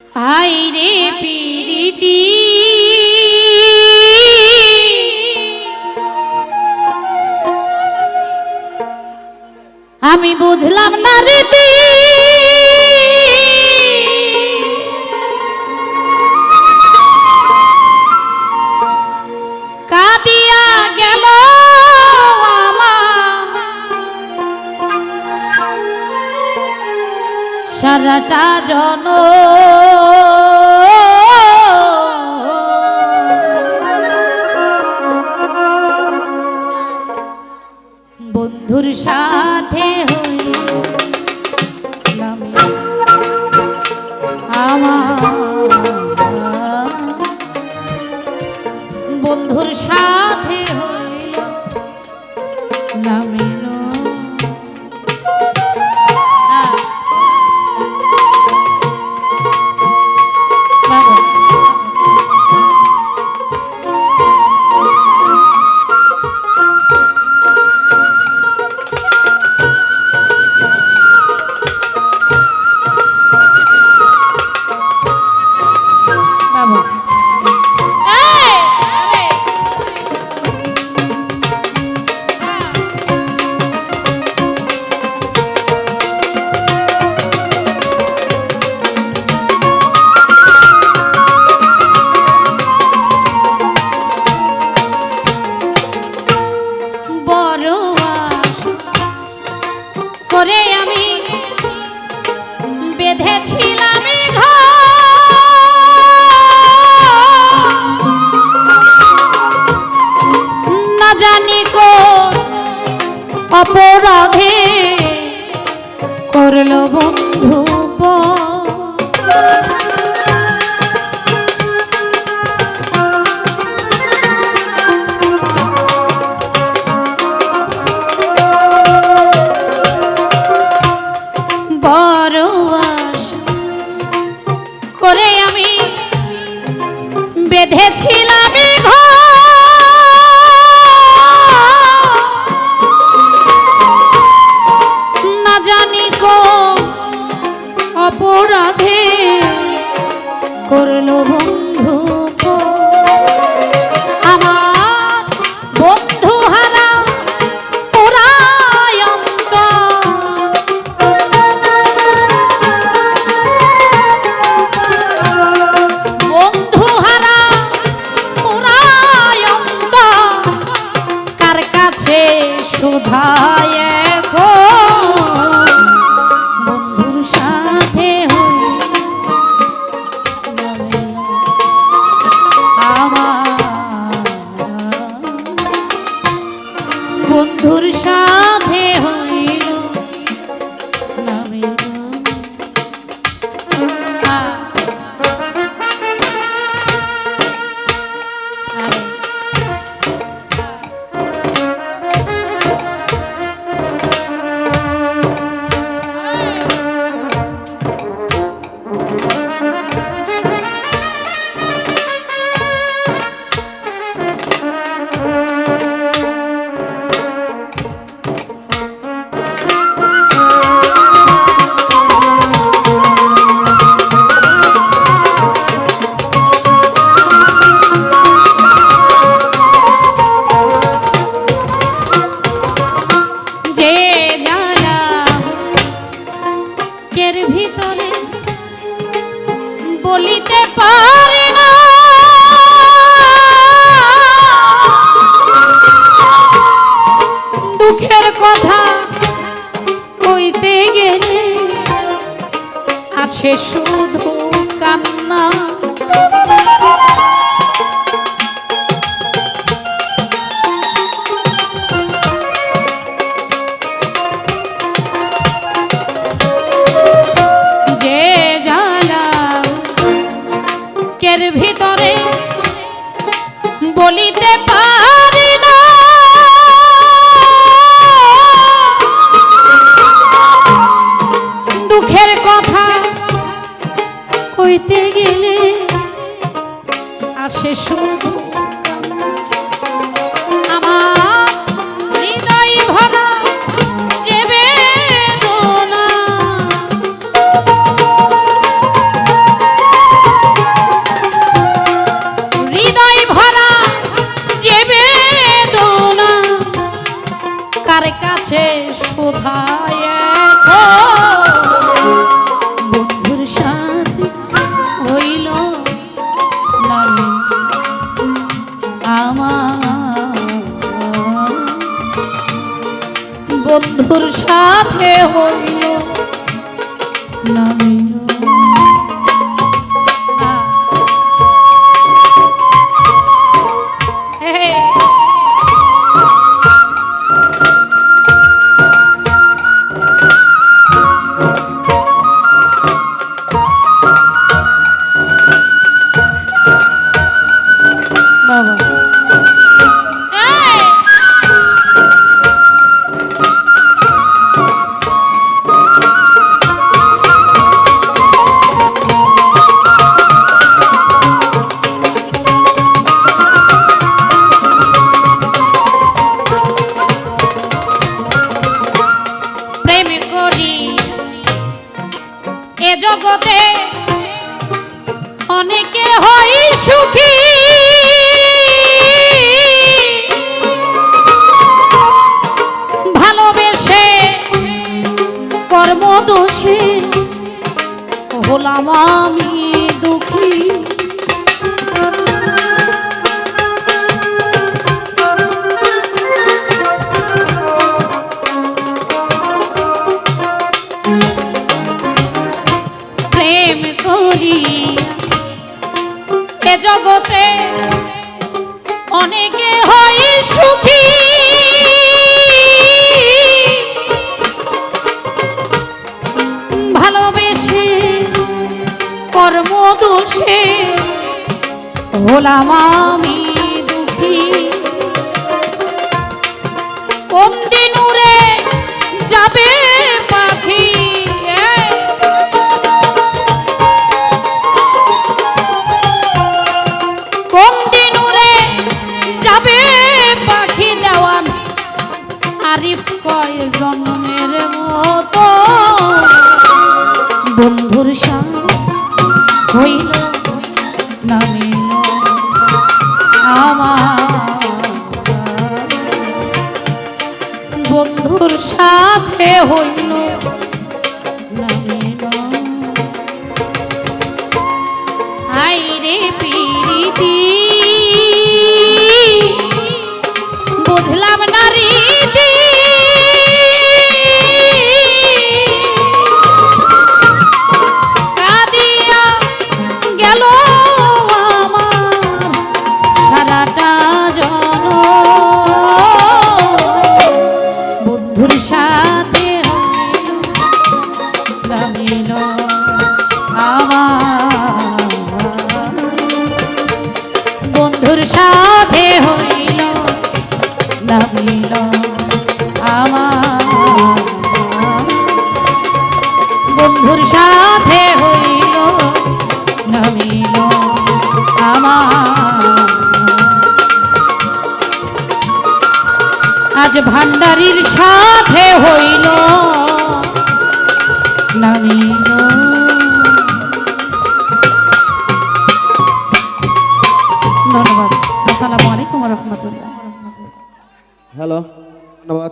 High রে পিরিতি। আমি বুঝলাম না রীতি সারাটা জন। বন্ধুর সাথে আমার। বন্ধুর সাথে হইল করে আমি বেঁধেছিলাম না জানি কো অপরাধে করল বন্ধু বেঁধেছিলাম না জানি গো অপরাধে করল বন্ধু কথা কইতে গেলে আসে শুধু কান্না। কইতে গেলে আসে শুধু তোর সাথে হইল নামে কর্মদোষে হলাম আমি দুঃখী। প্রেম করি এ জগতে অনেকে হয় সুখী। ভালোবেসে কর্ম দোষে হলাম আমি দুঃখী। কোন উড়ে যাবে পাখি? বন্ধুর সাথে হইল সাথে হইল নমিল আমার। আজ ভান্ডারির সাথে হইল নামিল। ধন্যবাদ। আসসালামু আলাইকুম রহমতুল্লাহ। হ্যালো। ধন্যবাদ।